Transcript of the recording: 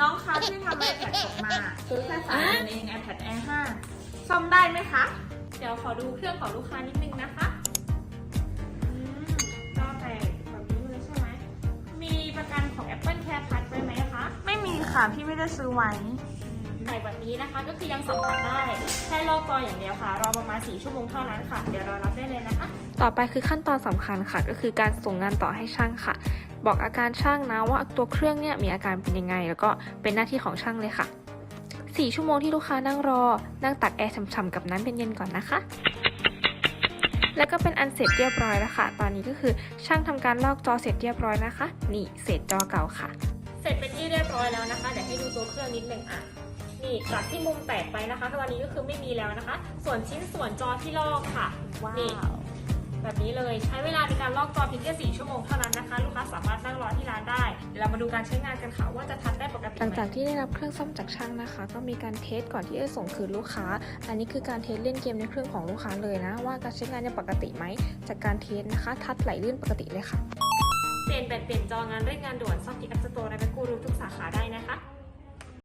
น้องคะที่ทำ iPad ตกมาซื้อแค่สามเดือนเอง iPad Air 5ซ่อมได้ไหมคะ เดี๋ยวขอดูเครื่องของลูกค้านิดนึงนะคะอืมก็แต่แบบนี้เลยใช่ไหมมีประกันของ Apple Care Plus ไว้ไหมคะ ไม่มีค่ะ พี่ไม่ได้ซื้อไว้ ใส่แบบนี้นะคะก็คือยังสัมผัสได้ แค่รอจออย่างเดียวค่ะ รอประมาณ 4 ชั่วโมงเท่านั้นค่ะ เดี๋ยวรอรับได้เลยนะคะ ต่อไปคือขั้นตอนสำคัญค่ะ ก็คือการส่งงานต่อให้ช่างค่ะ บอกอาการช่างนะว่าตัวเครื่องเนี่ยมีอาการเป็นยังไง แล้วก็เป็นหน้าที่ของช่างเลยค่ะ 4 ชั่วโมงที่ลูกค้านั่งรอ นั่งตักแอร์ช่ำๆกับน้ำเย็นๆก่อนนะคะแล้วก็เป็นอันเสร็จเรียบร้อยแล้วค่ะ ตอนนี้ก็คือช่างทำการลอกจอเสร็จเรียบร้อยนะคะ นี่เศษจอเก่าค่ะ เสร็จเป็นที่เรียบร้อยแล้วนะคะ เดี๋ยวให้ดูตัวเครื่องนิดนึงอะ นี่จากที่มุมแตกไปนะคะตอนนี้ก็คือไม่มีแล้วนะคะ ส่วนชิ้นส่วนจอที่ลอกค่ะว้านี่วแบบนี้เลยใช้เวลาในการลอกจอเพียงแค่4ชั่วโมงเท่านั้นนะคะ ลูกค้าสามารถนั่งรอที่ร้านได้เดี๋ยวเรามาดูการใช้งานกันค่ะว่าจะทันได้ปกติหลังไหมจากที่ได้รับเครื่องซ่อมจากช่างนะคะ ก็มีการเทสก่อนที่จะส่งคืนลูกค้า อันนี้คือการเทสเล่นเกมในเครื่องของลูกค้าเลยนะ ว่าการใช้งานยังปกติไหมจากการเทสนะคะ ทัดไหลลื่นปกติเลยค่ะเปลี่ยนแบตเปลี่ยนจองานเร่งงานด่วนซ่อมที่แอปสโตร์และแมคกูรูทุก